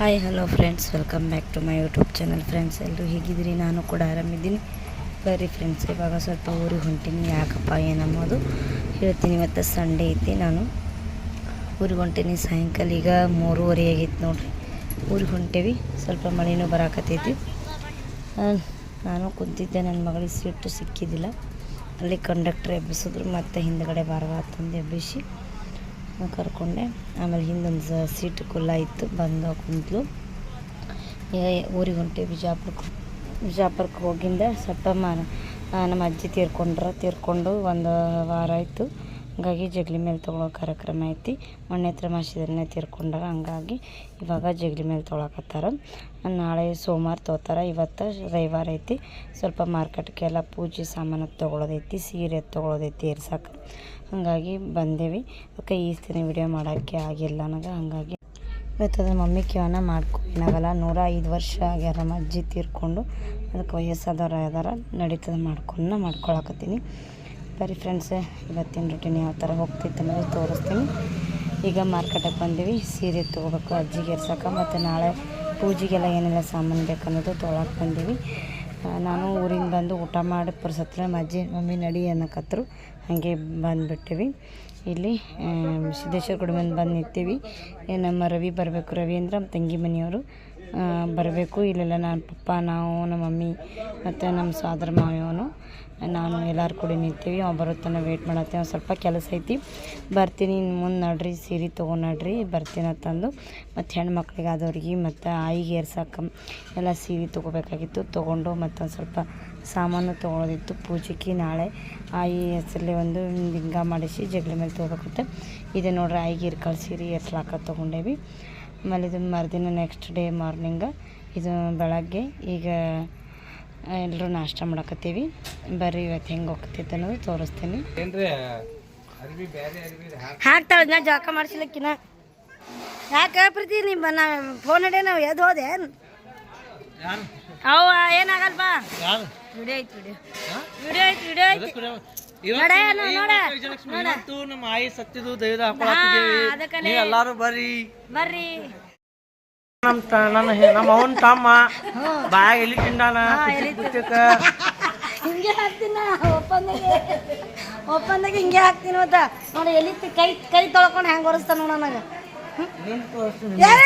Hi hello friends welcome back to my YouTube channel friends ಎಲ್ಲರೂ ಹೇಗಿದ್ದೀರಿ? ನಾನು ಕೂಡ ಆರಾಮಿದ್ದೀನಿ. ಬರ್ರಿ ಫ್ರೆಂಡ್ಸ್ ಇವಾಗ ಸ್ವಲ್ಪ ಊರಿಗೆ ಹೊಂಟೀನಿ. ಯಾಕಪ್ಪ ಏನಮ್ಮೋದು ಹೇಳ್ತೀನಿ. ಇವತ್ತು ಸಂಡೇ ಐತಿ. ನಾನು ಊರಿಗೆ ಹೊಂಟೀನಿ. ಸಾಯಂಕಾಲ ಈಗ ಮೂರುವರೆ ಆಗೈತೆ ನೋಡಿರಿ. ಊರಿಗೆ ಹೊಂಟೇವಿ. ಸ್ವಲ್ಪ ಮಳೆನೂ ಬರಾಕತ್ತೈತಿ. ನಾನು ಕುಂತಿದ್ದೆ. ನನ್ನ ಮಗಳಿಗೆ ಸೀಟು ಸಿಕ್ಕಿದ್ದಿಲ್ಲ. ಅಲ್ಲಿ ಕಂಡಕ್ಟ್ರ್ ಎಬ್ಬಿಸಿದ್ರು. ಮತ್ತು ಹಿಂದ್ಗಡೆ ಬಾರವ ಅಂತಂದು ಎಬ್ಬಿಸಿ ಕರ್ಕೊಂಡೆ. ಆಮೇಲೆ ಹಿಂದೊಂದು ಸೀಟ್ ಕುಲ್ಲ ಇತ್ತು, ಬಂದು ಕುಂತಲು. ಈಗ ಊರಿಗೆ ಹೊಂಟೆ ಬಿಜಾಪುರಕ್ಕೆ ಬಿಜಾಪುರಕ್ಕೆ ಹೋಗಿಂದ ಸ್ವಲ್ಪ ನಮ್ಮ ಅಜ್ಜಿ ತೀರ್ಕೊಂಡ್ರ. ತೀರ್ಕೊಂಡು ಒಂದು ವಾರ ಆಯಿತು. ಹಂಗಾಗಿ ಜಗಲಿ ಮೇಲೆ ತೊಗೊಳೋ ಕಾರ್ಯಕ್ರಮ ಐತಿ. ಮೊನ್ನೆ ಹತ್ರ ಮಾಸಿದ್ರೆ ತೀರ್ಕೊಂಡಾರ ಹಂಗಾಗಿ ಇವಾಗ ಜಗಲಿ ಮೇಲೆ ತೊಗೊಳಕತ್ತಾರ ನಾಳೆ ಸೋಮವಾರ ತೊಗೋತಾರ ಇವತ್ತು ರವಿವಾರ ಐತಿ. ಸ್ವಲ್ಪ ಮಾರ್ಕೆಟ್ಗೆ ಎಲ್ಲ ಪೂಜೆ ಸಾಮಾನು ತೊಗೊಳೋದೈತಿ, ಸೀರೆ ತೊಗೊಳೋದೈತಿ ಏರ್ಸಕ್ಕೆ ಹಾಗಾಗಿ ಬಂದೇವಿ. ಅದಕ್ಕೆ ಈ ದಿನ ವಿಡಿಯೋ ಮಾಡೋಕ್ಕೆ ಆಗಿಲ್ಲ ನನಗೆ ಹಾಗಾಗಿ ಇವತ್ತು ಅದ್ರ ಮಮ್ಮಿ ಕಿವನ ಮಾಡ್ಕೊ ಏನಾಗಲ್ಲ. ನೂರ ಐದು ವರ್ಷ ಆಗ್ಯಾರ ನಮ್ಮ ಅಜ್ಜಿ ತೀರ್ಕೊಂಡು. ಅದಕ್ಕೆ ವಯಸ್ಸಾದವ್ರು ಅದಾರ. ನಡೀತದೆ ಮಾಡ್ಕೊಂಡು ಮಾಡ್ಕೊಳಕತ್ತೀನಿ. ಬರೀ ಫ್ರೆಂಡ್ಸ್ ಇವತ್ತಿನ ರೂಟೀನ್ ಯಾವ ಥರ ಹೋಗ್ತಿತ್ತು ಅನ್ನೋದು ತೋರಿಸ್ತೀನಿ. ಈಗ ಮಾರ್ಕೆಟಿಗೆ ಬಂದೀವಿ. ಸೀರೆ ತೊಗೋಬೇಕು, ಅಜ್ಜಿಗೆ ಎರ್ಸಕ್ಕೆ ಮತ್ತು ನಾಳೆ ಪೂಜೆಗೆಲ್ಲ ಏನೆಲ್ಲ ಸಾಮಾನು ಬೇಕನ್ನೋದು ತೊಗೊಳಕ್ಕೆ ಬಂದೀವಿ. ನಾನು ಊರಿಂದ ಬಂದು ಊಟ ಮಾಡಿ ಪರ್ಸತ್ರ ನಮ್ಮ ಅಜ್ಜಿ ಮಮ್ಮಿ ನಡಿ ಅನ್ನೋಕತ್ರು. ಹಾಗೆ ಬಂದುಬಿಟ್ಟಿವಿ. ಇಲ್ಲಿ ಸಿದ್ದೇಶ್ವರ ಗುಡಿ ಮುಂದೆ ಬಂದು ನಿಂತೀವಿ. ನಮ್ಮ ರವಿ ಬರಬೇಕು. ರವಿ ಅಂದ್ರೆ ನಮ್ಮ ತಂಗಿ ಮನೆಯವರು. ಬರಬೇಕು. ಇಲ್ಲೆಲ್ಲ ನನ್ನ ಪಪ್ಪ, ನಾವು, ನಮ್ಮ ಮಮ್ಮಿ ಮತ್ತು ನಮ್ಮ ಸೋದರ ಮಾವನು ನಾನು ಎಲ್ಲರೂ ಕೂಡ ನಿಂತೀವಿ, ಅವ ಬರುತ್ತಾನೆ ವೇಟ್ ಮಾಡತ್ತೆ ಒಂದು ಸ್ವಲ್ಪ ಕೆಲಸ ಐತಿ. ಬರ್ತೀನಿ ಇನ್ನು ಮುಂದೆ ನಡ್ರಿ, ಸೀರೆ ತೊಗೊಂಡು ನಡ್ರಿ ಬರ್ತೀನಿ ಅಂತಂದು ಮತ್ತು ಹೆಣ್ಮಕ್ಳಿಗೆ ಆದವ್ರಿಗೆ ಮತ್ತು ಆಯಿಗೆ ಏರ್ಸಕ್ಕೆ ಎಲ್ಲ ಸೀರೆ ತೊಗೋಬೇಕಾಗಿತ್ತು, ತೊಗೊಂಡು ಮತ್ತೊಂದು ಸ್ವಲ್ಪ ಸಾಮಾನು ತೊಗೊಳೋದಿತ್ತು. ಪೂಜೆಗೆ ನಾಳೆ ಆಯಿ ಹೆಸರಲ್ಲಿ ಒಂದು ಲಿಂಗ ಮಾಡಿಸಿ ಜಗಲಿ ಮೇಲೆ ತೊಗೋಬೇಕಂತ. ಇದೆ ನೋಡ್ರಿ ಆಯಿಗೆ ಇರ್ಕಲ್ ಸೀರೆ ಎರ್ಸ್ಲಾಕ ತೊಗೊಂಡೇವಿ. ಆಮೇಲೆ ಇದು ಮರುದಿನ ನೆಕ್ಸ್ಟ್ ಡೇ ಮಾರ್ನಿಂಗ ಇದು ಬೆಳಗ್ಗೆ ಈಗ ಎಲ್ಲರೂ ನಾಷ್ಟ ಮಾಡಕತ್ತೀವಿ. ಬರ್ರಿ ಇವತ್ತು ಹೆಂಗೆ ಹೋಗ್ತೈತೆ ಅನ್ನೋದು ತೋರಿಸ್ತೀನಿ. ಹಾಕ್ತಾಳೆ ನಾ ಜಳಕ ಮಾಡಿಸ್ಲಿಕ್ಕಿನ. ಯಾಕೆ ಪ್ರೀತಿ ನಿಮ್ಮ ನಾ ಫೋನ್ ಹಿಡಿಯ ನಾವು ಎದ್ದು ಹೋದೆ? ಅವ ಏನಾಗಲ್ಪ ವಿಡಿಯೋ ಐತಿ ವಿಡಿಯೋ. ಐತಿ ವಿಡಿಯೋ ಐತಿ ನಮ್ಮ ಆಯಿ ಸತ್ತಿದ್ದು ದೈವದ ಹಾಕೊಳತ್ತಿದ್ದೇವೆ ಎಲ್ಲಾರು ಬರ್ರಿ. ಬರ್ರಿ. ನಮ್ಮ ನನ್ನ ನಮ್ಮ ಅವನ ತಮ್ಮ ಬಾಯಾಗ ಎಲಿ ತಿಂದಾನ. ಕುಚ್ಚಕ್ಕ ಹಿಂಗೆ ಹಾಕ್ತೀನಿ ನಾ ಒಪ್ಪಂದಾಗೆ ಒಪ್ಪಂದಾಗೆ ಹಿಂಗೆ ಹಾಕ್ತೀನಿ ಮತ್ತ. ನೋಡಿ ಎಲ್ಲಿ ಕೈ ಕೈ ತೊಳ್ಕೊಂಡು ಹೆಂಗೆ ಒರೆಸ್ತಾನ ನೋಡ ನನಗೆ. ಬೇಡ.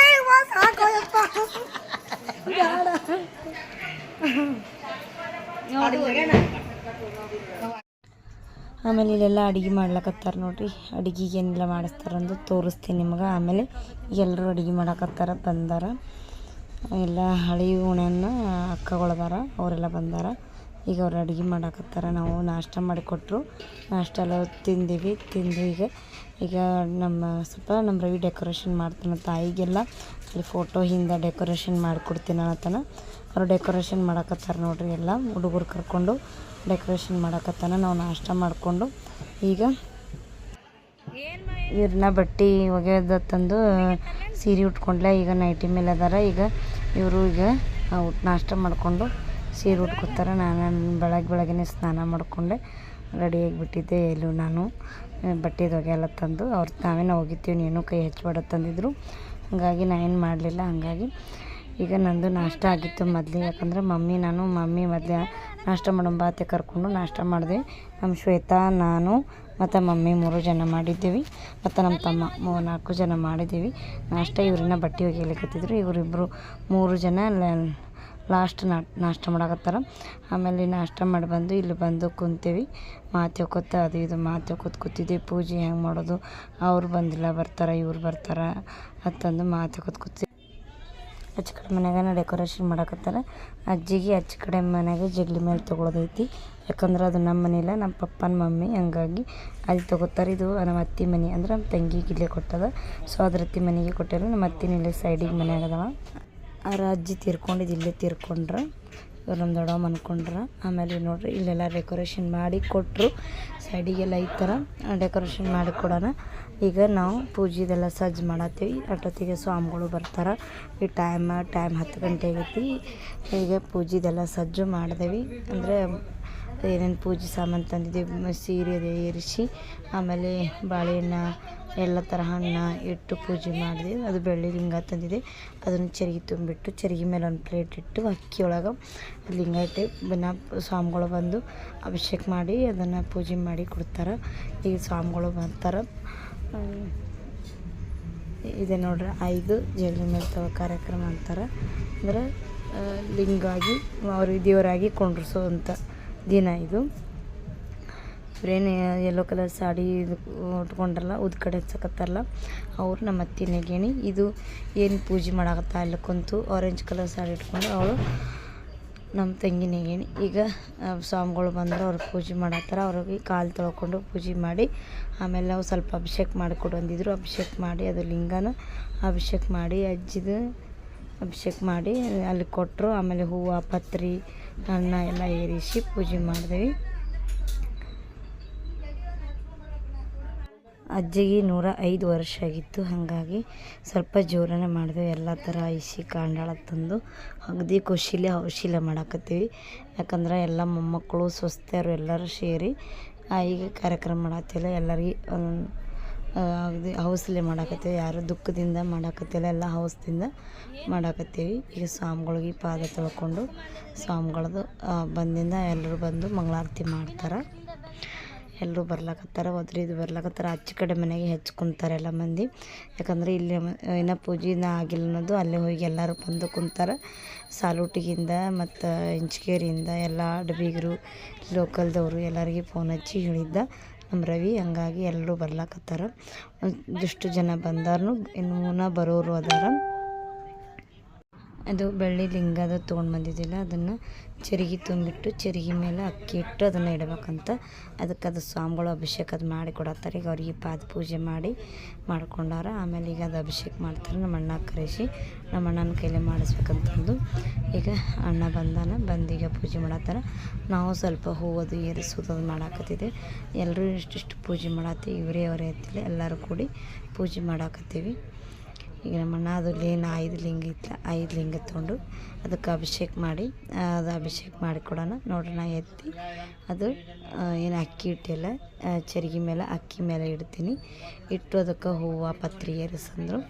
ಆಮೇಲೆ ಇಲ್ಲೆಲ್ಲ ಅಡುಗೆ ಮಾಡ್ಲಕತ್ತಾರ ನೋಡ್ರಿ. ಅಡುಗೆಗೆ ಏನೆಲ್ಲ ಮಾಡಿಸ್ತಾರ ಅಂದು ತೋರಿಸ್ತೀನಿ ನಿಮ್ಗೆ. ಆಮೇಲೆ ಎಲ್ಲರೂ ಅಡುಗೆ ಮಾಡಕತ್ತಾರ, ಬಂದಾರ. ಎಲ್ಲ ಹಳಿ ಉಣೆಯನ್ನು ಅಕ್ಕಗಳದಾರ, ಅವರೆಲ್ಲ ಬಂದಾರ. ಈಗ ಅವ್ರು ಅಡುಗೆ ಮಾಡಕತ್ತಾರ. ನಾವು ನಾಷ್ಟ ಮಾಡಿಕೊಟ್ರು. ನಾಷ್ಟ ಎಲ್ಲ ತಿಂದೀವಿ. ತಿಂದು ಈಗ ಈಗ ನಮ್ಮ ಸ್ವಲ್ಪ ನಮ್ಮ ರವಿ ಡೆಕೋರೇಷನ್ ಮಾಡ್ತಾನೆ ತಾಯಿಗೆಲ್ಲ. ಅಲ್ಲಿ ಫೋಟೋ ಹಿಂದೆ ಡೆಕೋರೇಷನ್ ಮಾಡಿಕೊಡ್ತೀನಿ ಅನ್ನತ್ತಾನ ಅವ್ರು ಡೆಕೋರೇಷನ್ ಮಾಡಕತ್ತಾರೆ ನೋಡ್ರಿ ಎಲ್ಲ. ಹುಡುಗರು ಕರ್ಕೊಂಡು ಡೆಕೋರೇಷನ್ ಮಾಡಕತ್ತಾನ. ನಾವು ನಾಷ್ಟ ಮಾಡಿಕೊಂಡು ಈಗ ಇವ್ರನ್ನ ಬಟ್ಟೆ ಒಗೆದ ತಂದು ಸೀರೆ ಉಟ್ಕೊಂಡ್ಲೆ ಈಗ ನೈಟಿ ಮೇಲೆ ಅದಾರ. ಈಗ ಇವರು ಈಗ ನಾಷ್ಟ ಮಾಡಿಕೊಂಡು ಸೀರೆ ಉಟ್ಕೋತಾರ ನಾನು ಬೆಳಗ್ಗೆ ಬೆಳಗ್ಗೆ ಸ್ನಾನ ಮಾಡಿಕೊಂಡೆ. ರೆಡಿಯಾಗಿ ಬಿಟ್ಟಿದ್ದೆ ಎಲ್ಲೂ ನಾನು. ಬಟ್ಟೆದು ಒಗೆಯಲ್ಲ ತಂದು ಅವ್ರು ನಾವೇನು ಹೋಗಿತ್ತೀವಿ ನೀನು ಕೈ ಹಚ್ಬೇಡ ತಂದಿದ್ರು. ಹಾಗಾಗಿ ನಾ ಏನು ಮಾಡಲಿಲ್ಲ. ಹಾಗಾಗಿ ಈಗ ನಂದು ನಾಷ್ಟ ಆಗಿತ್ತು ಮೊದಲು, ಯಾಕಂದ್ರೆ ಮಮ್ಮಿ ನಾನು, ಮಮ್ಮಿ ಮೊದಲೇ ನಾಷ್ಟ ಮಾಡೋ ಬಾತೆ ಕರ್ಕೊಂಡು ನಾಷ್ಟ ಮಾಡಿದೆ. ನಮ್ಮ ಶ್ವೇತಾ, ನಾನು ಮತ್ತು ಮಮ್ಮಿ ಮೂರು ಜನ ಮಾಡಿದ್ದೀವಿ. ಮತ್ತು ನಮ್ಮ ತಮ್ಮ ಮೂ ನಾಲ್ಕು ಜನ ಮಾಡಿದ್ದೀವಿ. ನಾಷ್ಟ ಇವ್ರನ್ನ ಬಟ್ಟೆ ಒಗಿಲಿಕತ್ತಿದ್ರು ಇವರಿಬ್ಬರು ಮೂರು ಜನ ಲಾಸ್ಟ್ ನಾ ನಾಷ್ಟ ಮಾಡಕತ್ತಾರ. ಆಮೇಲೆ ನಾಷ್ಟ ಮಾಡಿ ಬಂದು ಇಲ್ಲಿ ಬಂದು ಕುಂತೀವಿ. ಮಾತು ಕೂತ ಅದು ಇದು ಮಾತು ಕೂತ್ ಕೂತಿದ್ದೆ ಪೂಜೆ ಹೆಂಗೆ ಮಾಡೋದು? ಅವ್ರು ಬಂದಿಲ್ಲ, ಬರ್ತಾರೆ, ಇವ್ರು ಬರ್ತಾರೆ ಅಂತಂದು ಮಾತು ಕೂತ್ ಕೂತಿ ಅಚ್ಚ ಕಡೆ ಮನ್ಯಾಗ ಡೆಕೋರೇಷನ್ ಮಾಡಕತ್ತಾರ. ಅಜ್ಜಿಗೆ ಅಚ್ಚ ಕಡೆ ಮನ್ಯಾಗ ಜಗಲಿ ಮೇಲೆ ತೊಗೊಳೋದೈತಿ. ಯಾಕಂದ್ರೆ ಅದು ನಮ್ಮ ಮನೆ ಇಲ್ಲ ನಮ್ಮ ಪಪ್ಪನ ಮಮ್ಮಿ ಹಂಗಾಗಿ ಅಲ್ಲಿ ತೊಗೋತಾರೆ. ಇದು ನಮ್ಮ ಅತ್ತಿ ಮನೆ ಅಂದ್ರೆ ನಮ್ಮ ತಂಗಿಗೆ ಇಲ್ಲೇ ಕೊಟ್ಟದ. ಸೊ ಅದ್ರ ಅತ್ತಿ ಮನೆಗೆ ಕೊಟ್ಟಿರೋ. ನಮ್ಮ ಅತ್ತಿನ ಇಲ್ಲೇ ಸೈಡಿಗೆ ಮನ್ಯಾಗ ಅದಾವ. ಅವ್ರ ಅಜ್ಜಿ ತೀರ್ಕೊಂಡಿದ್ದು ಇಲ್ಲೇ ತೀರ್ಕೊಂಡ್ರೆ. ಇವ್ರು ನಮ್ಮ ದೊಡ್ಡವ ಅನ್ಕೊಂಡ್ರ ಆಮೇಲೆ ನೋಡ್ರಿ, ಇಲ್ಲೆಲ್ಲ ಡೆಕೋರೇಷನ್ ಮಾಡಿ ಕೊಟ್ಟರು ಸೈಡಿಗೆಲ್ಲ ಈ ಥರ ಡೆಕೋರೇಷನ್ ಮಾಡಿ ಕೊಡೋಣ. ಈಗ ನಾವು ಪೂಜೆದೆಲ್ಲ ಸಜ್ಜು ಮಾಡತ್ತೀವಿ. ಅಷ್ಟೊತ್ತಿಗೆ ಸ್ವಾಮಿಗಳು ಬರ್ತಾರೆ. ಈ ಟೈಮ್ ಟೈಮ್ ಹತ್ತು ಗಂಟೆ ಆಗೈತಿ ಈಗ ಪೂಜೆದೆಲ್ಲ ಸಜ್ಜು ಮಾಡಿದೆವಿ. ಅಂದರೆ ಏನೇನು ಪೂಜೆ ಸಾಮಾನು ತಂದಿದ್ದೀವಿ. ಸೀರೆ ಅದೇ ಏರಿಸಿ, ಆಮೇಲೆ ಬಾಳೆಹಣ್ಣು, ಎಲ್ಲ ಥರ ಹಣ್ಣು ಇಟ್ಟು ಪೂಜೆ ಮಾಡಿದೆ ಅದು ಬೆಳ್ಳಿ ಲಿಂಗ ತಂದಿದೆ. ಅದನ್ನು ಚರಿಗೆ ತುಂಬಿಟ್ಟು, ಚರಿಗೆ ಮೇಲೆ ಒಂದು ಪ್ಲೇಟ್ ಇಟ್ಟು ಅಕ್ಕಿ ಒಳಗೆ ಲಿಂಗ ಇಟ್ಟು ಬಿನ್ನ ಸ್ವಾಮಿಗಳು ಬಂದು ಅಭಿಷೇಕ ಮಾಡಿ ಅದನ್ನು ಪೂಜೆ ಮಾಡಿ ಕೊಡ್ತಾರೆ. ಈಗ ಸ್ವಾಮಿಗಳು ಬರ್ತಾರೆ. ಇದೆ ನೋಡ್ರಿ, ಐದು ತಗೋ ಕಾರ್ಯಕ್ರಮ ಅಂತಾರೆ. ಅಂದ್ರೆ ಲಿಂಗಾಗಿ ಅವ್ರಿಗೆ ದೇವರಾಗಿ ಕೊಂಡಿಸೋವಂಥ ದಿನ ಇದು. ಇವ್ರೇನು ಯೆಲ್ಲೋ ಕಲರ್ ಸಾಡಿ ಇದು ಉಟ್ಕೊಂಡ್ರಲ್ಲ, ಉದ್ ಕಡೆ ಹಚ್ಚಕತ್ತಾರಲ್ಲ, ಅವ್ರು ನಮ್ಮ ಅತ್ತಿ ನೆಗೇಣಿ ಇದು ಏನು ಪೂಜೆ ಮಾಡಾಕತ್ತ ಅಲ್ಲಿ ಕುಂತು ಆರೆಂಜ್ ಕಲರ್ ಸಾಡಿ ಇಟ್ಕೊಂಡು ಅವಳು ನಮ್ಮ ತಂಗಿನಿಗೆ ಈಗ ಸ್ವಾಮಿಗಳು ಬಂದ್ರೆ ಅವ್ರಿಗೆ ಪೂಜೆ ಮಾಡತ್ತಾರ, ಅವ್ರಿಗೆ ಕಾಲು ತೊಳ್ಕೊಂಡು ಪೂಜೆ ಮಾಡಿ, ಆಮೇಲೆ ನಾವು ಸ್ವಲ್ಪ ಅಭಿಷೇಕ ಮಾಡಿಕೊಡು ಅಂದಿದ್ರು ಅಭಿಷೇಕ ಮಾಡಿ ಅದು ಲಿಂಗನ ಅಭಿಷೇಕ ಮಾಡಿ, ಅಜ್ಜಿದು ಅಭಿಷೇಕ ಮಾಡಿ ಅಲ್ಲಿ ಕೊಟ್ಟರು ಆಮೇಲೆ ಹೂವು, ಪತ್ರಿ, ಅನ್ನ ಎಲ್ಲ ಏರಿಸಿ ಪೂಜೆ ಮಾಡಿದ್ವಿ. ಅಜ್ಜಿಗೆ ನೂರ ಐದು ವರ್ಷ ಆಗಿತ್ತು, ಹಾಗಾಗಿ ಸ್ವಲ್ಪ ಜೋರನೇ ಮಾಡಿದೆವು. ಎಲ್ಲ ಥರ ಐಸಿ, ಕಾಂಡಾಳ ತಂದು ಅಗದಿ ಖುಷಿಲೆ ಔಷಿಲೆ ಮಾಡಾಕತ್ತೀವಿ. ಯಾಕಂದ್ರೆ ಎಲ್ಲ ಮೊಮ್ಮಕ್ಕಳು ಸ್ವಸ್ಥರು ಎಲ್ಲರೂ ಸೇರಿ ಈಗ ಕಾರ್ಯಕ್ರಮ ಮಾಡತ್ತಿಲ್ಲ ಎಲ್ಲರಿಗೆ ಅಗದಿ ಹೌಸಲೆ ಮಾಡಾಕತ್ತೀವಿ. ಯಾರು ದುಃಖದಿಂದ ಮಾಡಾಕತ್ತಿಲ್ಲ, ಎಲ್ಲ ಹೌಸ್ದಿಂದ ಮಾಡಾಕತ್ತೀವಿ. ಈಗ ಸ್ವಾಮಿಗಳಿಗೆ ಪಾದ ತೊಳ್ಕೊಂಡು ಸ್ವಾಮಿಗಳದ್ದು ಬಂದಿಂದ ಎಲ್ಲರೂ ಬಂದು ಮಂಗಳಾರತಿ ಮಾಡ್ತಾರೆ. ಎಲ್ಲರೂ ಬರ್ಲಾಕತ್ತಾರ, ಒದ್ರಿದು ಬರ್ಲಾಕತ್ತಾರ ಆಚೆ ಕಡೆ ಮನೆಗೆ ಹೆಚ್ಕೊಂತಾರೆ ಕುಂತಾರೆ ಎಲ್ಲ ಮಂದಿ. ಯಾಕಂದ್ರೆ ಇಲ್ಲಿ ಇನ್ನೂ ಪೂಜೆನ ಆಗಿಲ್ಲ ಅನ್ನೋದು ಅಲ್ಲೇ ಹೋಗಿ ಎಲ್ಲರೂ ಬಂದು ಕುಂತಾರೆ. ಸಾಲೂಟಿಗಿಂದ ಮತ್ತು ಇಂಚಿಕೇರಿಯಿಂದ ಎಲ್ಲ ಅಡಬಿಗರು ಲೋಕಲ್ದವರು ಎಲ್ಲರಿಗೆ ಫೋನ್ ಹಚ್ಚಿ ಹೇಳಿದ್ದ. ನಮ್ಮ ರವಿ ಹಂಗಾಗಿ ಎಲ್ಲರೂ ಬರ್ಲಾಕತ್ತಾರ. ಒಂದಿಷ್ಟು ಜನ ಬಂದಾರು ಇನ್ನೂ ಬರೋರು ಅದಾರ. ಅದು ಬೆಳ್ಳಿ ಲಿಂಗ ಅದು ತೊಗೊಂಡು ಬಂದಿದ್ದಿಲ್ಲ, ಅದನ್ನು ಚರಿಗೆ ತುಂಬಿಟ್ಟು ಚರಿಗೆ ಮೇಲೆ ಅಕ್ಕಿ ಇಟ್ಟು ಅದನ್ನು ಇಡಬೇಕಂತ. ಅದಕ್ಕೆ ಅದು ಸ್ವಾಮಿಗಳು ಅಭಿಷೇಕ ಅದು ಮಾಡಿ ಕೊಡತ್ತಾರೆ. ಈಗ ಅವ್ರಿಗೆ ಪಾದ ಪೂಜೆ ಮಾಡಿ ಮಾಡ್ಕೊಂಡಾರ ಆಮೇಲೆ ಈಗ ಅದು ಅಭಿಷೇಕ ಮಾಡ್ತಾರೆ. ನಮ್ಮ ಅಣ್ಣ ಕರೆಸಿ ನಮ್ಮ ಅಣ್ಣನ ಕೈಲೇ ಮಾಡಿಸ್ಬೇಕಂತಂದು ಈಗ ಅಣ್ಣ ಬಂದಾನ ಬಂದೀಗ ಪೂಜೆ ಮಾಡತ್ತಾರ. ನಾವು ಸ್ವಲ್ಪ ಹೂವದು, ಏರಿಸೋದು ಅದು ಮಾಡಾಕತ್ತಿದೆ ಎಲ್ಲರೂ ಇಷ್ಟಿಷ್ಟು ಪೂಜೆ ಮಾಡತ್ತೀವಿ ಇವರೇ ಅವರೇ ಎತ್ತಿಲ್ಲ ಎಲ್ಲರೂ ಕೂಡಿ ಪೂಜೆ ಮಾಡಾಕತ್ತೀವಿ. ಈಗ ನಮ್ಮ ಅಣ್ಣ ಅದು ಏನು ಐದು ಲಿಂಗ ಇತ್ತು, ಐದು ಲಿಂಗ ತೊಗೊಂಡು ಅದಕ್ಕೆ ಅಭಿಷೇಕ ಮಾಡಿ ಅದು ಅಭಿಷೇಕ ಮಾಡಿ ಕೊಡೋಣ. ನೋಡ್ರಿ ನಾ ಎತ್ತಿ ಅದು ಏನು ಅಕ್ಕಿ ಇಟ್ಟಿಲ್ಲ ಚರಿಗೆ ಮೇಲೆ ಅಕ್ಕಿ ಮೇಲೆ ಇಡ್ತೀನಿ. ಇಟ್ಟು ಅದಕ್ಕೆ ಹೂವು, ಪತ್ರಿ ಏರಿಸಂದ್ರು.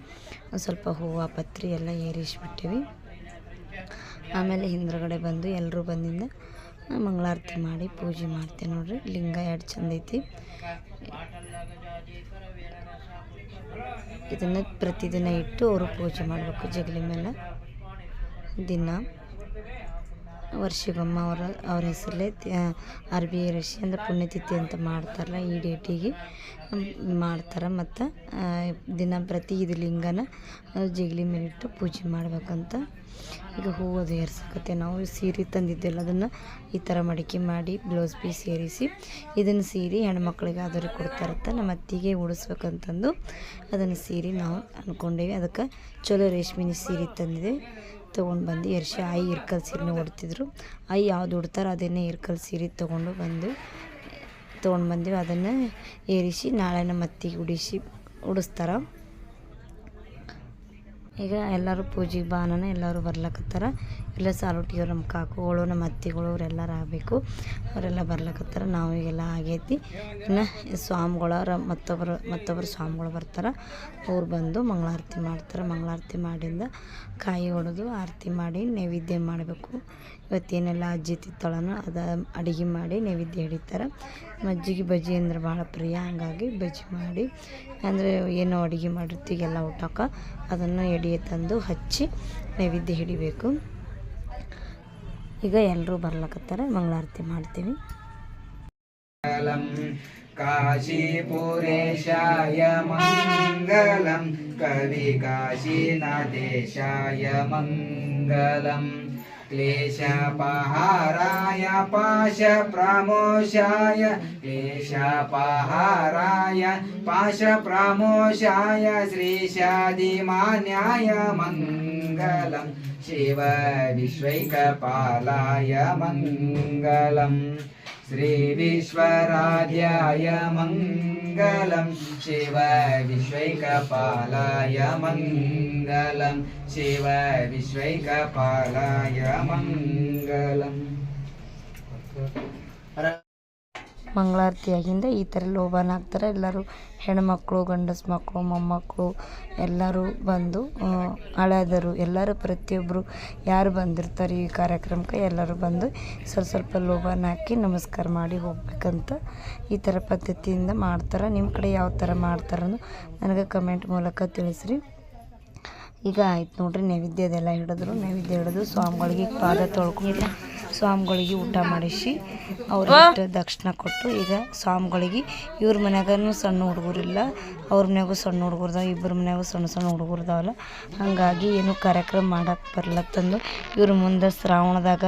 ಒಂದು ಸ್ವಲ್ಪ ಹೂವು, ಪತ್ರಿ ಎಲ್ಲ ಏರಿಸ್ಬಿಟ್ಟಿವಿ. ಆಮೇಲೆ ಹಿಂದ್ರಗಡೆ ಬಂದು ಎಲ್ಲರೂ ಬಂದಿಂದ ಮಂಗಳಾರತಿ ಮಾಡಿ ಪೂಜೆ ಮಾಡ್ತೀನಿ ನೋಡ್ರಿ. ಲಿಂಗ ಎರಡು ಚಂದ ಐತಿ. ಇದನ್ನು ಪ್ರತಿದಿನ ಇಟ್ಟು ಅವರು ಪೂಜೆ ಮಾಡಬೇಕು ಜಗಲಿ ಮೇಲೆ ದಿನ. ವರ್ಷಗೊಮ್ಮ ಅವರ, ಅವ್ರ ಹೆಸರಲ್ಲೇ ಅರ್ಬಿ ರಶಿ ಅಂದರೆ ಪುಣ್ಯತಿಥಿ ಅಂತ ಮಾಡ್ತಾರಲ್ಲ ಈ ಡೇಟಿಗೆ. ಮಾಡ್ತಾರೆ ಮತ್ತು ದಿನ ಪ್ರತಿ ಇದು ಲಿಂಗನ ಜಿಗಲಿ ಜಗಲಿ ಮೇಲೆ ಇಟ್ಟು ಪೂಜೆ ಮಾಡ್ಬೇಕಂತ ಈಗ ಹೂವು ಅದು ಏರ್ಸಕತ್ತೆ ನಾವು. ಸೀರೆ ತಂದಿದ್ದೆಲ್ಲ ಅದನ್ನು ಈ ಥರ ಮಡಿಕೆ ಮಾಡಿ, ಬ್ಲೌಸ್ ಪೀಸ್ ಸೇರಿಸಿ ಇದನ್ನು ಸೀರೆ ಹೆಣ್ಮಕ್ಳಿಗೆ ಆದರೆ ಕೊಡ್ತಾರತ್ತೆ. ನಮ್ಮ ಅತ್ತಿಗೆ ಉಡಿಸ್ಬೇಕಂತಂದು ಅದನ್ನು ಸೀರೆ ನಾವು ಅಂದ್ಕೊಂಡೇವಿ ಅದಕ್ಕೆ ಚಲೋ ರೇಷ್ಮಿನ ಸೀರೆ ತಂದಿದೆ. ತೊಗೊಂಡು ಬಂದು ಎರ್ಶಿ ಆಯಿ ಇರ್ಕಲ್ ಸೀರೆನ ಉಡ್ತಿದ್ರು. ಆಯಿ ಯಾವ್ದು ಉಡ್ತಾರೋ ಅದನ್ನೇ ಇರ್ಕಲ್ ಸೀರೆ ತೊಗೊಂಡು ಬಂದು, ತೊಗೊಂಡು ಬಂದೀವಿ. ಅದನ್ನು ಏರಿಸಿ ನಾಳೆ ನಮ್ಮ ಅತ್ತಿಗೆ ಉಡಿಸಿ, ಉಡಿಸ್ತಾರ. ಈಗ ಎಲ್ಲರೂ ಪೂಜೆಗೆ ಬಾನನ ಎಲ್ಲರೂ ಬರ್ಲಕತ್ತಾರ. ಎಲ್ಲ ಸಾಲುಟಿಯವ್ರು ನಮ್ಮ ಕಾಕುಗಳು, ನಮ್ಮ ಅತ್ತಿಗಳು, ಅವರೆಲ್ಲರೂ ಆಗಬೇಕು. ಅವರೆಲ್ಲ ಬರ್ಲಕತ್ತಾರ, ನಾವು ಈಗೆಲ್ಲ ಆಗೈತಿ. ಇನ್ನು ಸ್ವಾಮಿಗಳರ ಮತ್ತೊಬ್ಬರು ಮತ್ತೊಬ್ಬರು ಸ್ವಾಮಿಗಳು ಬರ್ತಾರೆ. ಅವ್ರು ಬಂದು ಮಂಗಳಾರತಿ ಮಾಡ್ತಾರೆ. ಮಂಗಳಾರತಿ ಮಾಡಿಂದ ಕಾಯಿ ಹೊಡೆದು ಆರತಿ ಮಾಡಿ ನೈವೇದ್ಯ ಮಾಡಬೇಕು. ಇವತ್ತೇನೆಲ್ಲ ಅಜ್ಜಿ ತಿತ್ತಳನೋ ಅದ ಅಡುಗೆ ಮಾಡಿ ನೈವೇದ್ಯ ಹಿಡಿತಾರೆ. ಮಜ್ಜಿಗೆ ಬಜ್ಜಿ ಅಂದ್ರೆ ಭಾಳ ಪ್ರಿಯ, ಹಂಗಾಗಿ ಬಜ್ಜಿ ಮಾಡಿ, ಅಂದರೆ ಏನೋ ಅಡುಗೆ ಮಾಡಿರ್ತೀವಿ, ಎಲ್ಲ ಊಟಕ್ಕೆ. ಅದನ್ನು ಎಡೆ ತಂದು ಹಚ್ಚಿ ನೈವೇದ್ಯ ಹಿಡಿಬೇಕು. ಈಗ ಎಲ್ಲರೂ ಬರ್ಲಕತ್ತಾರೆ ಮಂಗಳಾರತಿ ಮಾಡ್ತೀವಿ मङ्गलं काशीपुरेशाय मङ्गलं कविकाशीनादेशाय मङ्गलं क्लेशपहाराय पाशप्रमोषाय क्लेशपहाराय पाशप्रमोषाय श्रीशादिमान्याय मङ्गलं शिव विश्वैकपालाय मङ्गलम् श्रीविश्वराध्याय मङ्गलं शिव विश्वैकपालाय मङ्गलं शिव विश्वैकपालाय मङ्गलम् ಹರ ಮಂಗಳಾರತಿಯಾಗಿಂದ ಈ ಥರ ಲೋಬಾನ ಹಾಕ್ತಾರೆ. ಎಲ್ಲರೂ ಹೆಣ್ಮಕ್ಳು, ಗಂಡಸು ಮಕ್ಕಳು ಮೊಮ್ಮಕ್ಕಳು ಎಲ್ಲರೂ ಬಂದು ಹಳೆಯದರು ಎಲ್ಲರೂ ಪ್ರತಿಯೊಬ್ಬರು ಯಾರು ಬಂದಿರ್ತಾರೆ ಈ ಕಾರ್ಯಕ್ರಮಕ್ಕೆ ಎಲ್ಲರೂ ಬಂದು ಸ್ವಲ್ಪ ಸ್ವಲ್ಪ ಲೋಬಾನ ಹಾಕಿ ನಮಸ್ಕಾರ ಮಾಡಿ ಹೋಗ್ಬೇಕಂತ ಈ ಥರ ಪದ್ಧತಿಯಿಂದ ಮಾಡ್ತಾರೆ. ನಿಮ್ಮ ಕಡೆ ಯಾವ ಥರ ಮಾಡ್ತಾರನ್ನು ನನಗೆ ಕಮೆಂಟ್ ಮೂಲಕ ತಿಳಿಸ್ರಿ. ಈಗ ಆಯ್ತು ನೋಡ್ರಿ ನೈವೇದ್ಯದೆಲ್ಲ ಹಿಡಿದ್ರು. ನೈವೇದ್ಯ ಹಿಡಿದು ಸ್ವಾಮಿಗಳಿಗೆ ಪಾದ ತೊಳ್ಕೊಂಡು ಸ್ವಾಮಿಗಳಿಗೆ ಊಟ ಮಾಡಿಸಿ ಅವ್ರಿಗೆ ದಕ್ಷಿಣ ಕೊಟ್ಟು ಈಗ ಸ್ವಾಮಿಗಳಿಗೆ ಇವ್ರ ಮನ್ಯಾಗನು ಸಣ್ಣ ಹುಡುಗರಿಲ್ಲ ಅವ್ರ ಮನ್ಯಾಗೂ ಸಣ್ಣ ಹುಡುಗರ್ದಾವ ಇಬ್ಬರ ಮನ್ಯಾಗೂ ಸಣ್ಣ ಸಣ್ಣ ಹುಡುಗರ್ದಾವಲ್ಲ. ಹಾಗಾಗಿ ಏನು ಕಾರ್ಯಕ್ರಮ ಮಾಡಕ್ಕೆ ಬರ್ಲತ್ತಂದು ಇವ್ರ ಮುಂದೆ ಶ್ರಾವಣದಾಗ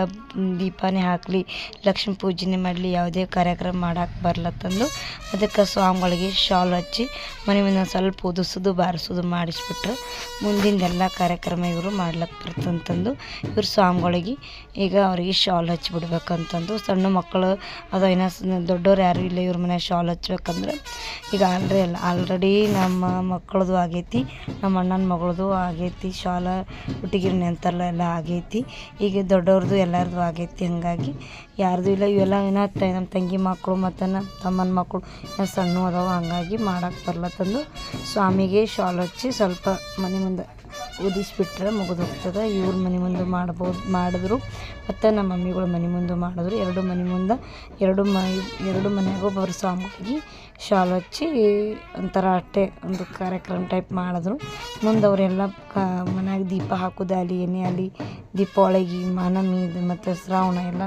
ದೀಪನೇ ಹಾಕಲಿ ಲಕ್ಷ್ಮೀ ಪೂಜೆನೇ ಮಾಡಲಿ ಯಾವುದೇ ಕಾರ್ಯಕ್ರಮ ಮಾಡಕ್ಕೆ ಬರ್ಲತ್ತಂದು ಅದಕ್ಕೆ ಸ್ವಾಮಿಗಳಿಗೆ ಶಾಲ್ ಹಚ್ಚಿ ಮನೆ ಮುಂದೆ ಸ್ವಲ್ಪ ಉದಿಸೋದು ಬಾರಿಸೋದು ಮಾಡಿಸ್ಬಿಟ್ರೆ. ಎಲ್ಲ ಕಾರ್ಯಕ್ರಮ ಇವರು ಮಾಡ್ಲಕ್ಕೆ ಬರ್ತಂತಂದು ಇವ್ರ ಸ್ವಾಮಿಗಳಿಗೆ ಈಗ ಅವ್ರಿಗೆ ಶಾಲ್ ಹಚ್ಬಿಡ್ಬೇಕಂತಂದು ಸಣ್ಣ ಮಕ್ಕಳು ಅದು ಏನೋ ದೊಡ್ಡವ್ರು ಯಾರು ಇಲ್ಲ, ಇವ್ರ ಮನೆ ಶಾಲ್ ಹಚ್ಬೇಕಂದ್ರೆ. ಈಗ ಆಲ್ರೆ ಅಲ್ಲ ಆಲ್ರೆಡಿ ನಮ್ಮ ಮಕ್ಕಳದು ಆಗೈತಿ, ನಮ್ಮ ಅಣ್ಣನ ಮಗಳದು ಆಗೈತಿ, ಶಾಲ ಹುಟ್ಟಿಗಿರ್ ನೆಂತಲ್ಲ ಎಲ್ಲ ಆಗೈತಿ. ಈಗ ದೊಡ್ಡವ್ರದ್ದು ಎಲ್ಲರದು ಆಗೈತಿ ಹಾಗಾಗಿ. ಯಾರ್ದು ಇಲ್ಲ, ಇವೆಲ್ಲ ಏನೋ ನಮ್ಮ ತಂಗಿ ಮಕ್ಕಳು ಮತ್ತು ನಮ್ಮ ತಮ್ಮನ ಮಕ್ಕಳು ಏನೋ ಸಣ್ಣ ಅದಾವ, ಹಂಗಾಗಿ ಮಾಡಕ್ಕೆ ಬರ್ಲತ್ತಂದು. ಸ್ವಾಮಿಗೆ ಶಾಲ್ ಹಚ್ಚಿ ಸ್ವಲ್ಪ ಮನೆ ಮುಂದೆ ಉದಿಸ್ಬಿಟ್ರೆ ಮುಗಿದು ಹೋಗ್ತದೆ ಇವ್ರ ಮನೆ ಮುಂದೆ ಮಾಡ್ಬೋದು, ಮಾಡಿದ್ರು. ಮತ್ತು ನಮ್ಮ ಮಮ್ಮಿಗಳು ಮನೆ ಮುಂದೆ ಮಾಡಿದ್ರು. ಎರಡು ಮನೆ ಮುಂದೆ, ಎರಡು ಮ, ಎರಡು ಮನೆಗೂ ಒಬ್ಬರು ಸ್ವಾಮಿಗೆ ಶಾಲ್ ಹಚ್ಚಿ ಒಂಥರ ಅಟ್ಟೆ, ಒಂದು ಕಾರ್ಯಕ್ರಮ ಟೈಪ್ ಮಾಡಿದ್ರು. ಮುಂದೆ ಅವರೆಲ್ಲ ಕಾ, ಮನೆಯಾಗ ದೀಪ ಹಾಕೋದಾಗಲಿ ಏನೇ ಅಲ್ಲಿ ದೀಪಾವಳಿಗೆ ಮಾನಮಿ ಇದು ಮತ್ತು ಶ್ರಾವಣ ಎಲ್ಲ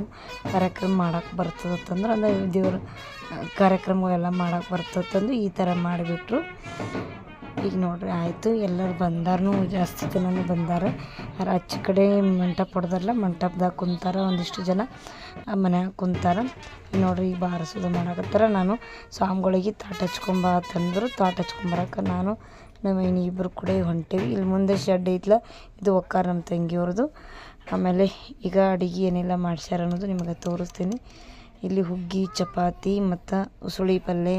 ಕಾರ್ಯಕ್ರಮ ಮಾಡಕ್ಕೆ ಬರ್ತದಂತಂದ್ರೆ ಅಂದರೆ ದೇವ್ರ ಕಾರ್ಯಕ್ರಮಗಳೆಲ್ಲ ಮಾಡಕ್ಕೆ ಬರ್ತದಂದು ಈ ಥರ ಮಾಡಿಬಿಟ್ರು. ಈಗ ನೋಡ್ರಿ ಆಯಿತು, ಎಲ್ಲರೂ ಬಂದಾರು ಜಾಸ್ತಿ ಜನನೂ ಬಂದಾರ. ಆಚೆ ಕಡೆ ಮಂಟಪ ಹೊಡೆದಾರಲ್ಲ, ಮಂಟಪದಾಗ ಕುಂತಾರ ಒಂದಿಷ್ಟು ಜನ. ಆ ಮನ್ಯಾಗ ಕುಂತಾರ. ನೋಡ್ರಿ ಈಗ ಬಾರಿಸೋದು ಮಾಡಕತ್ತಾರ. ನಾನು ಸ್ವಾಮಿಗಳಿಗೆ ತಾಟ ಹಚ್ಕೊಂಬ ತಂದರು ತಾಟ ಹಚ್ಕೊಂಬರಕ್ಕೆ ನಾನು ನಮ್ಮ ಇನ್ನು ಇಬ್ಬರು ಕೂಡ ಹೊಂಟೇವಿ. ಇಲ್ಲಿ ಮುಂದೆ ಶೆಡ್ ಐತ್ಲ, ಇದು ಒಕ್ಕಾರ ನಮ್ಮ ತಂಗಿಯವ್ರದ್ದು ಆಮೇಲೆ ಈಗ ಅಡುಗೆ ಏನೆಲ್ಲ ಮಾಡ್ಸ್ಯಾರ ಅನ್ನೋದು ನಿಮಗೆ ತೋರಿಸ್ತೀನಿ. ಇಲ್ಲಿ ಹುಗ್ಗಿ, ಚಪಾತಿ ಮತ್ತು ಉಸುಳಿ ಪಲ್ಯ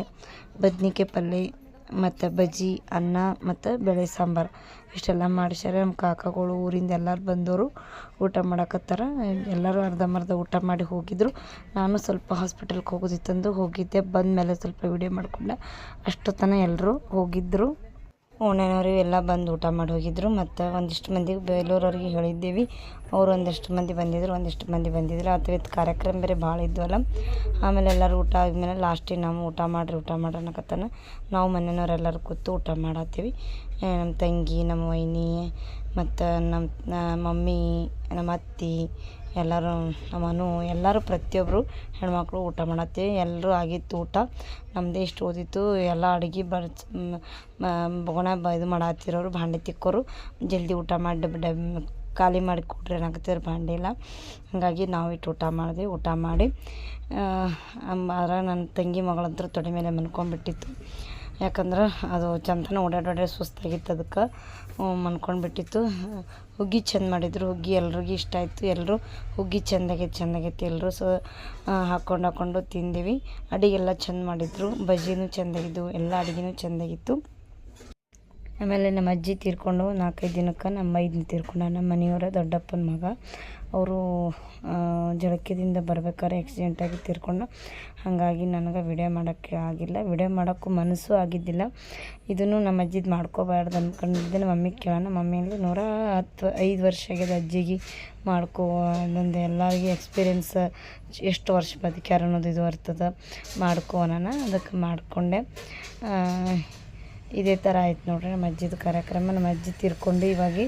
ಬದ್ನಿಕಾಯಿ ಪಲ್ಯ ಮತ್ತು ಬಜ್ಜಿ, ಅನ್ನ ಮತ್ತು ಬೇಳೆ ಸಾಂಬಾರು. ಇಷ್ಟೆಲ್ಲ ಮಾಡಿಸ್ಯಾರ ನಮ್ಮ ಕಾಕಾಗಳು, ಊರಿಂದ ಎಲ್ಲರೂ ಬಂದವರು ಊಟ ಮಾಡಕತ್ತಾರ. ಎಲ್ಲರೂ ಅರ್ಧಂಬರ್ಧ ಊಟ ಮಾಡಿ ಹೋಗಿದ್ರು. ನಾನು ಸ್ವಲ್ಪ ಹಾಸ್ಪಿಟಲ್ಗೆ ಹೋಗೋದಿತ್ತಂದು ಹೋಗಿದ್ದೆ. ಬಂದ ಮೇಲೆ ಸ್ವಲ್ಪ ವಿಡಿಯೋ ಮಾಡ್ಕೊಂಡೆ. ಅಷ್ಟೊತ್ತನ ಎಲ್ಲರೂ ಹೋಗಿದ್ದರು ಓಣೆನವರು ಎಲ್ಲ ಬಂದು ಊಟ ಮಾಡಿ ಹೋಗಿದ್ರು. ಮತ್ತು ಒಂದಿಷ್ಟು ಮಂದಿಗೆ ಬೇಲೂರವ್ರಿಗೆ ಹೇಳಿದ್ದೀವಿ. ಅವ್ರು ಒಂದಿಷ್ಟು ಮಂದಿ ಬಂದಿದ್ರು, ಒಂದಿಷ್ಟು ಮಂದಿ ಬಂದಿದ್ರು ಅಥವಾ ಇವತ್ತು ಕಾರ್ಯಕ್ರಮ ಬೇರೆ ಭಾಳ ಇದ್ವಲ್ಲ. ಆಮೇಲೆ ಎಲ್ಲರೂ ಊಟ ಆದಮೇಲೆ ಲಾಸ್ಟಿಗೆ ನಾವು ಊಟ ಮಾಡಿರಿ, ಊಟ ಮಾಡ್ರಿ ನಾವು ಮನೆಯವ್ರೆಲ್ಲರೂ ಕೂತು ಊಟ ಮಾಡತ್ತೀವಿ. ನಮ್ಮ ತಂಗಿ ನಮ್ಮ ವೈನಿ, ಮತ್ತು ನಮ್ಮ ಮಮ್ಮಿ ನಮ್ಮ ಅತ್ತೆ ಎಲ್ಲರೂ ನಮ್ಮನು ಎಲ್ಲರೂ ಪ್ರತಿಯೊಬ್ಬರು ಹೆಣ್ಮಕ್ಳು ಊಟ ಮಾಡತ್ತೆ ಎಲ್ಲರೂ ಆಗಿತ್ತು ಊಟ. ನಮ್ಮದೇ ಇಷ್ಟು ಓದಿತ್ತು ಎಲ್ಲ ಅಡುಗೆ ಬರ್ಚ್ ಬೊಗಣ ಬ, ಇದು ಮಾಡತ್ತಿರೋರು ಭಾಂಡೆ ತಿಕ್ಕೋರು. ಜಲ್ದಿ ಊಟ ಮಾಡಿ ಡಬ್ ಖಾಲಿ ಮಾಡಿ ಕೊಡ್ರಿ ಅನ್ನಕತ್ತಿದ್ರು ಭಾಂಡೆ ಇಲ್ಲ. ಹಾಗಾಗಿ ನಾವು ಇಟ್ಟು ಊಟ ಮಾಡಿದ್ವಿ ಊಟ ಮಾಡಿ. ಅದ್ರ ನನ್ನ ತಂಗಿ ಮಗಳಂತೂ ತೊಡೆ ಮೇಲೆ ಮನ್ಕೊಂಡ್ಬಿಟ್ಟಿತ್ತು. ಯಾಕಂದ್ರೆ ಅದು ಓಡಾಡಿ ಓಡಾಡಿ ಸುಸ್ತಾಗಿತ್ತು ಅದಕ್ಕೆ. ಮನ್ಕೊಂಡ್ಬಿಟ್ಟಿತ್ತು. ಹುಗ್ಗಿ ಚಂದ ಮಾಡಿದ್ರು. ಹುಗ್ಗಿ ಎಲ್ರಿಗೂ ಇಷ್ಟ ಆಯಿತು. ಎಲ್ಲರೂ ಹುಗ್ಗಿ ಚೆಂದಾಗೈತೆ ಚೆಂದಾಗೈತೆ ಎಲ್ಲರೂ ಸೊ ಹಾಕ್ಕೊಂಡು ಹಾಕ್ಕೊಂಡು ತಿಂದೀವಿ. ಅಡುಗೆ ಎಲ್ಲ ಚಂದ ಮಾಡಿದ್ರು. ಬಜ್ಜಿನೂ ಚೆಂದಾಗಿದ್ದವು ಎಲ್ಲ ಅಡುಗೆನೂ ಚೆಂದಾಗಿತ್ತು. ಆಮೇಲೆ ನಮ್ಮ ಅಜ್ಜಿ ತೀರ್ಕೊಂಡು ನಾಲ್ಕೈದು ದಿನಕ್ಕೆ ನಮ್ಮ ಐದನ್ನ ತೀರ್ಕೊಂಡ ನಮ್ಮ ಮನೆಯವರ ದೊಡ್ಡಪ್ಪನ ಮಗ, ಅವರು ಜಳಕ್ಯದಿಂದ ಬರ್ಬೇಕಾದ್ರೆ ಆಕ್ಸಿಡೆಂಟಾಗಿ ತೀರ್ಕೊಂಡು ಹಾಗಾಗಿ ನನಗೆ ವಿಡಿಯೋ ಮಾಡೋಕ್ಕೆ ಆಗಿಲ್ಲ. ವಿಡಿಯೋ ಮಾಡೋಕ್ಕೂ ಮನಸ್ಸು ಆಗಿದ್ದಿಲ್ಲ. ಇದನ್ನು ನಮ್ಮ ಅಜ್ಜಿದು ಮಾಡ್ಕೋಬಾರ್ದು ಅಂದ್ಕೊಂಡಿದ್ದೆ ನಮ್ಮ ಮಮ್ಮಿಗೆ ಕೇಳೋಣ ಮಮ್ಮಿಯಲ್ಲಿ ನೂರ ಹತ್ತು, ಐದು ವರ್ಷ ಆಗ್ಯದ ಅಜ್ಜಿಗೆ ಮಾಡ್ಕೋ ಅದೊಂದು ಎಲ್ಲರಿಗೆ ಎಕ್ಸ್ಪೀರಿಯೆನ್ಸ್ ಎಷ್ಟು ವರ್ಷ ಬದುಕ್ಯಾರ ಅನ್ನೋದು ಇದು ಬರ್ತದೆ ಮಾಡ್ಕೋ ಅದಕ್ಕೆ ಮಾಡಿಕೊಂಡೆ. ಇದೇ ಥರ ಆಯ್ತು ನೋಡ್ರಿ, ನಮ್ಮ ಅಜ್ಜಿದು ಕಾರ್ಯಕ್ರಮ. ನಮ್ಮ ಅಜ್ಜಿ ತೀರ್ಕೊಂಡು ಇವಾಗ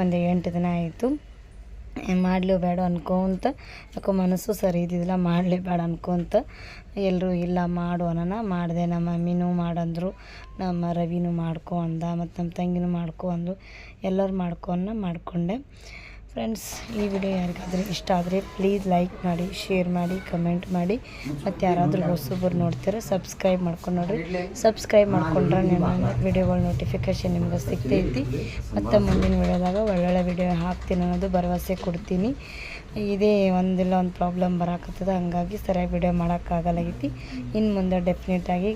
ಒಂದು ಎಂಟು ದಿನ ಆಯಿತು. ಮಾಡಲಿ ಬೇಡ ಅನ್ಕೊಂತ ಯಾಕೋ ಮನಸ್ಸು ಸರಿ ಇದ್ದಿದ್ದಿಲ್ಲ, ಮಾಡಲೇ ಬೇಡ ಅನ್ಕೊಂತ ಎಲ್ಲರೂ ಇಲ್ಲ ಮಾಡು ಅನ್ನ ಮಾಡಿದೆ ನಮ್ಮ ಮಮ್ಮಿನೂ ಮಾಡಂದರು. ನಮ್ಮ ರವಿನೂ ಮಾಡ್ಕೊ ಅಂದ, ಮತ್ತು ನಮ್ಮ ತಂಗಿನೂ ಮಾಡ್ಕೊ ಎಲ್ಲರೂ ಮಾಡ್ಕೊ ಮಾಡ್ಕೊಂಡೆ ಮಾಡಿಕೊಂಡೆ. ಫ್ರೆಂಡ್ಸ್, ಈ ವಿಡಿಯೋ ಯಾರಿಗಾದರೂ ಇಷ್ಟ ಆದರೆ ಪ್ಲೀಸ್ ಲೈಕ್ ಮಾಡಿ ಶೇರ್ ಮಾಡಿ ಕಮೆಂಟ್ ಮಾಡಿ. ಮತ್ತು ಯಾರಾದರೂ ಹೊಸಬ್ರು ನೋಡ್ತೀರ ಸಬ್ಸ್ಕ್ರೈಬ್ ಮಾಡ್ಕೊಂಡು ನೋಡ್ರಿ. ಸಬ್ಸ್ಕ್ರೈಬ್ ಮಾಡ್ಕೊಂಡ್ರೆ ನನ್ನ ವಿಡಿಯೋಗಳ ನೋಟಿಫಿಕೇಷನ್ ನಿಮ್ಗೆ ಸಿಗ್ತೈತಿ. ಮತ್ತು ಮುಂದಿನ ವಿಡಿಯೋದಾಗ ಒಳ್ಳೊಳ್ಳೆ ವಿಡಿಯೋ ಹಾಕ್ತೀನಿ ಅನ್ನೋದು ಭರವಸೆ ಕೊಡ್ತೀನಿ. ಇದೇ ಒಂದಿಲ್ಲ, ಒಂದು ಪ್ರಾಬ್ಲಮ್ ಬರಾಕತ್ತದ, ಹಂಗಾಗಿ ಸರಿಯಾಗಿ ವಿಡಿಯೋ ಮಾಡೋಕ್ಕಾಗಲಾಗೈತಿ ಇನ್ನು ಮುಂದೆ ಡೆಫಿನೆಟಾಗಿ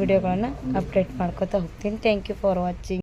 ವಿಡಿಯೋಗಳನ್ನು ಅಪ್ಡೇಟ್ ಮಾಡ್ಕೊತಾ ಹೋಗ್ತೀನಿ. Thank you for watching